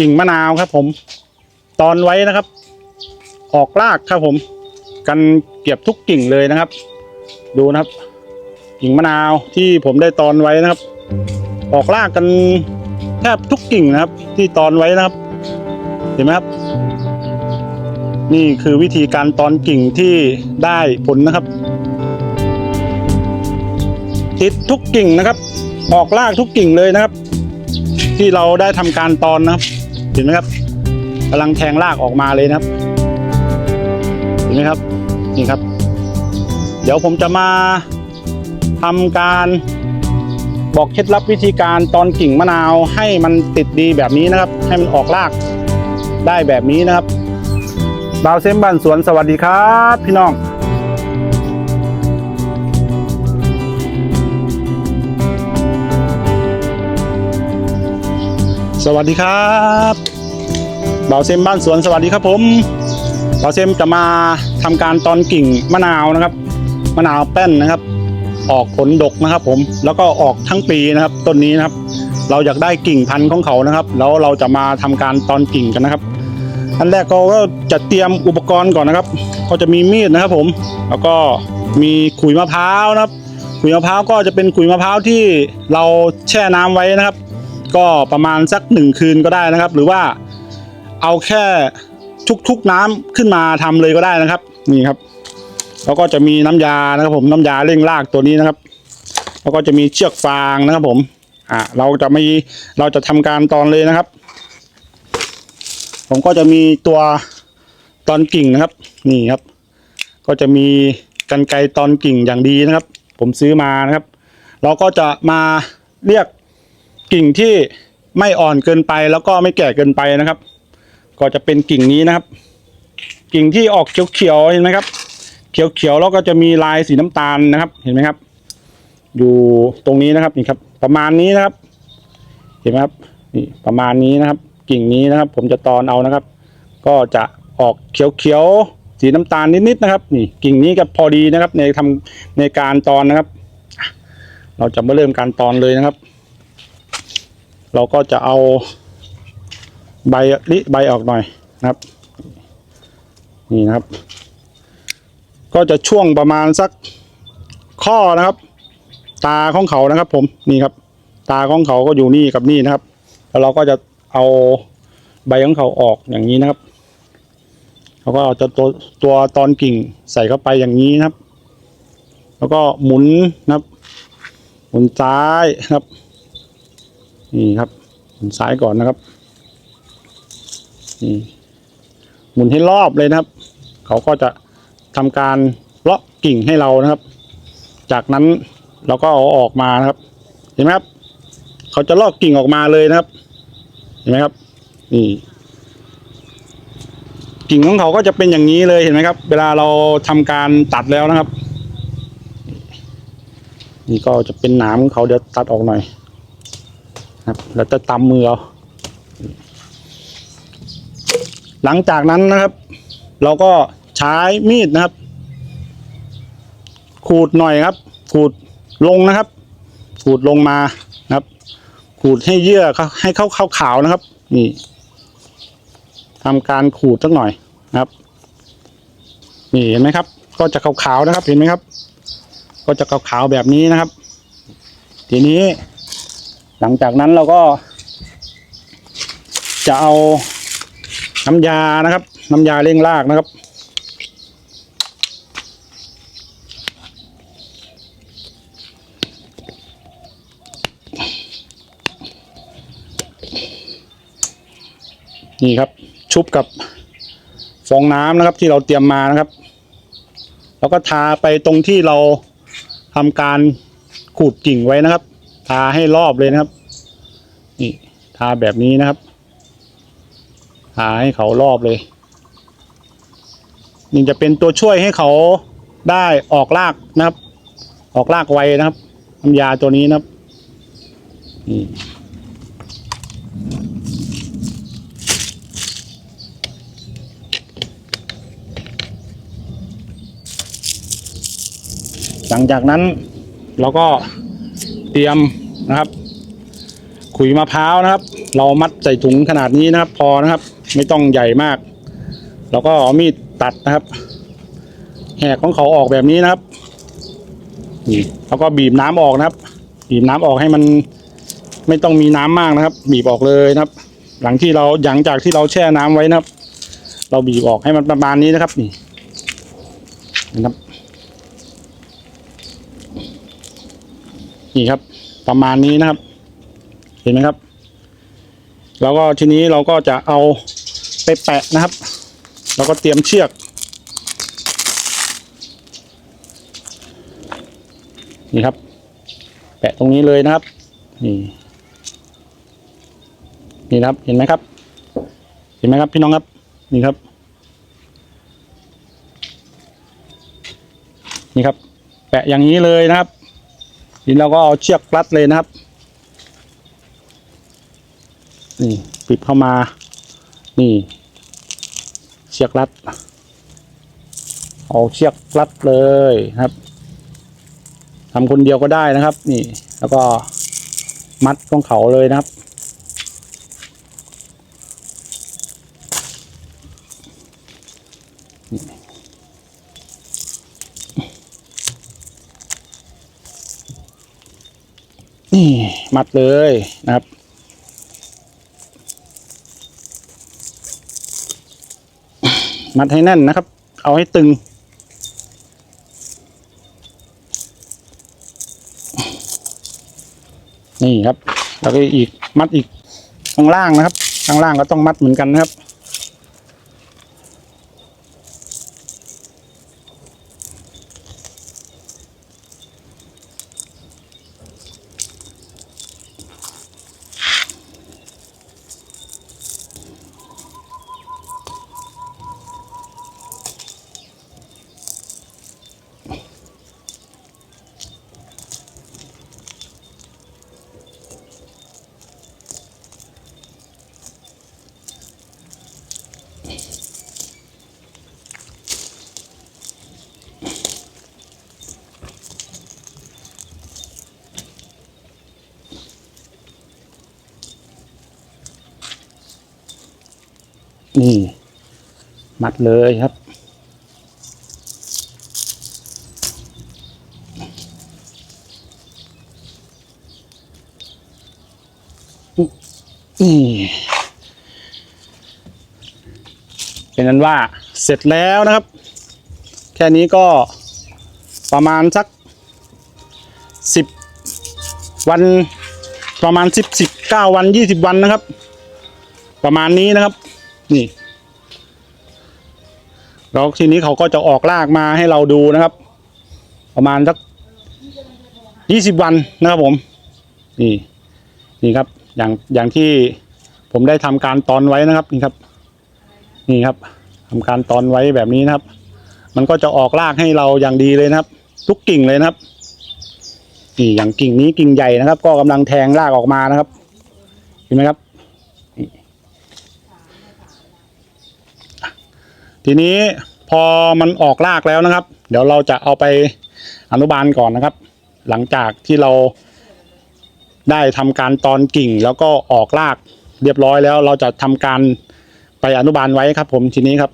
กิ่งมะนาวครับ ผม ตอนไว้นะครับ ออกรากครับผม กันเก็บทุกกิ่งเลยนะครับ ดูนะครับ กิ่งมะนาวที่ผมได้ตอนไว้นะครับ ออกรากกันแทบทุกกิ่งนะครับ ที่ตอนไว้นะครับ เห็นไหมครับ นี่คือวิธีการตอนกิ่งที่ได้ผลนะครับ ติดทุกกิ่งนะครับ ออกรากทุกกิ่งเลยนะครับ ที่เราได้ทำการตอนนะครับ เห็นไหมครับกำลังแทงรากออกมาเลยนะครับ เห็นไหมครับนี่ครับ เดี๋ยวผมจะมาทำการบอกเคล็ดลับวิธีการตอนกิ่งมะนาวให้มันติดดีแบบนี้นะครับ ให้มันออกรากได้แบบนี้นะครับบาวเซมบ้านสวนสวัสดีครับ พี่น้อง สวัสดีครับบ่าวเซมบ้านสวนสวัสดีครับผมบ่าวเซมจะมาทำการตอนกิ่งมะนาวนะครับ มะนาวแป้นนะครับ ออกผลดกนะครับ ผมแล้วก็ออกทั้งปีนะครับต้นนี้นะครับ เราอยากได้กิ่งพันธุ์ของเขานะครับ แล้วเราจะมาทำการตอนกิ่งกันนะครับอันแรกเราก็จะเตรียมอุปกรณ์ก่อนนะครับ ก็จะมีมีดนะครับผมแล้วก็มีขุยมะพร้าวนะครับขุยมะพร้าวก็จะเป็นขุยมะพร้าวที่เราแช่น้ำไว้นะครับ ก็ประมาณสักหนึ่งคืนก็ได้นะครับ หรือว่าเอาแค่ทุกๆน้ำขึ้นมาทำเลยก็ได้นะครับ นี่ครับ แล้วก็จะมีน้ำยานะครับผมน้ำยาเร่งรากตัวนี้นะครับ แล้วก็จะมีเชือกฟางนะครับผมอ่าเราจะไม่เราจะทำการตอนเลยนะครับ ผมก็จะมีตัวตอนกิ่งนะครับ นี่ครับ ก็จะมีกันไกตอนกิ่งอย่างดีนะครับ ผมซื้อมานะครับ เราก็จะมาเรียก กิ่งที่ไม่อ่อนเกินไปแล้วก็ไม่แก่เกินไปนะครับ ก็จะเป็นกิ่งนี้นะครับ กิ่งที่ออกเขียวๆเห็นไหมครับ เขียวๆแล้วก็จะมีลายสีน้ำตาลนะครับเห็นไหมครับ อยู่ตรงนี้นะครับนี่ครับ ประมาณนี้นะครับ เห็นไหมครับนี่ประมาณนี้นะครับ กิ่งนี้นะครับ ผมจะตอนเอานะครับ ก็จะออกเขียวๆสีน้ำตาลนิดๆนะครับ นี่กิ่งนี้ก็พอดีนะครับ ในทำในการตอนนะครับ เราจะมาเริ่มการตอนเลยนะครับ เราก็จะเอาใบลิใบออกหน่อยนะครับ นี่นะครับ ก็จะช่วงประมาณสักข้อนะครับ ตาของเขานะครับ ผมนี่ครับ ตาของเขาก็อยู่นี่กับนี่นะครับ แล้วเราก็จะเอาใบของเขาออกอย่างนี้นะครับแล้วก็เอาจะตัวตัวตอนกิ่งใส่เข้าไปอย่างนี้นะครับ แล้วก็หมุนนะครับ หมุนซ้ายนะครับ นี่ครับหมุนซ้ายก่อนนะครับนี่หมุนให้รอบเลยนะครับ เขาก็จะทำการเลาะกิ่งให้เรานะครับ จากนั้นเราก็เอาออกมานะครับ เห็นไหมครับ เขาจะลอกกิ่งออกมาเลยนะครับ เห็นไหมครับ นี่ กิ่งของเขาก็จะเป็นอย่างนี้เลยเห็นไหมครับ เวลาเราทำการตัดแล้วนะครับ นี่ก็จะเป็นหนามของเขาเดี๋ยวตัดออกหน่อย ครับ แล้วจะตำมือเอาหลังจากนั้นนะครับ เราก็ใช้มีดนะครับ ขูดหน่อยครับ ขูดลงนะครับ ขูดลงมานะครับ ขูดให้เยื่อเขาให้เข้าขาวขาวๆนะครับ นี่ทำการขูดสักหน่อยนะครับ นี่เห็นไหมครับ ก็จะขาวๆนะครับ เห็นไหมครับ ก็จะขาวๆแบบนี้นะครับ ทีนี้ หลังจากนั้นเราก็ จะเอาน้ำยานะครับ น้ำยาเร่งรากนะครับ นี่ครับชุบกับฟองน้ำนะครับที่เราเตรียมมานะครับ แล้วก็ทาไปตรงที่เราทำการขูดกิ่งไว้นะครับ ทาให้รอบเลยนะครับ นี่ทาแบบนี้นะครับ ทาให้เขารอบเลย นี่จะเป็นตัวช่วยให้เขาได้ออกรากนะครับ ออกรากไวนะครับน้ำยาตัวนี้นะครับนี่หลังจากนั้นเราก็เตรียม นะครับ ขุยมะพร้าวนะครับ เรามัดใส่ถุงขนาดนี้นะครับ พอนะครับ ไม่ต้องใหญ่มาก แล้วก็เอามีดตัดนะครับ แหกของเขาออกแบบนี้นะครับนี่แล้วก็บีบน้ำออกนะครับ บีบน้ำออกให้มันไม่ต้องมีน้ำมากนะครับ บีบออกเลยนะครับ หลังที่เราหลังจากที่เราแช่น้ำไว้นะครับ เราบีบออกให้มันประมาณนี้นะครับนี่นะครับ นี่ครับ ประมาณนี้นะครับ เห็นไหมครับ แล้วก็ทีนี้เราก็จะเอาไปแปะนะครับ แล้วก็เตรียมเชือกนี่ครับ แปะตรงนี้เลยนะครับ นี่นี่นะครับ เห็นไหมครับ เห็นไหมครับพี่น้องครับ นี่ครับ นี่ครับ แปะอย่างนี้เลยนะครับ นี้เราก็เอาเชือกรัดเลยนะครับ นี่ปิดเข้ามา นี่ เชือกรัด เอาเชือกรัดเลยนะครับทำคนเดียวก็ได้นะครับ นี่ แล้วก็มัดของเขาเลยนะครับ มัดเลยนะครับ มัดให้แน่นนะครับ เอาให้ตึง นี่ครับ แล้วก็อีกมัดอีกข้างล่างนะครับ ข้างล่างก็ต้องมัดเหมือนกันนะครับ นี่ มัดเลยครับ นี่ เป็นนั้นว่าเสร็จแล้วนะครับ แค่นี้ก็ประมาณสักสิบวันประมาณสิบสิบเก้าวันยี่สิบวันนะครับ ประมาณนี้นะครับ นี่ แล้วทีนี้เขาก็จะออกรากมาให้เราดูนะครับ ประมาณสักยี่สิบวันนะครับผม นี่ นี่ครับ อย่างอย่างที่ผมได้ทำการตอนไว้นะครับ นี่ครับ นี่ครับทำการตอนไว้แบบนี้นะครับ มันก็จะออกรากให้เราอย่างดีเลยนะครับ ทุกกิ่งเลยนะครับนี่อย่างกิ่งนี้กิ่งใหญ่นะครับ ก็กำลังแทงรากออกมานะครับ เห็นไหมครับ ทีนี้พอมันออกรากแล้วนะครับ เดี๋ยวเราจะเอาไปอนุบาลก่อนนะครับ หลังจากที่เราได้ทำการตอนกิ่งแล้วก็ออกรากเรียบร้อยแล้ว เราจะทำการไปอนุบาลไว้ครับ ผมทีนี้ครับ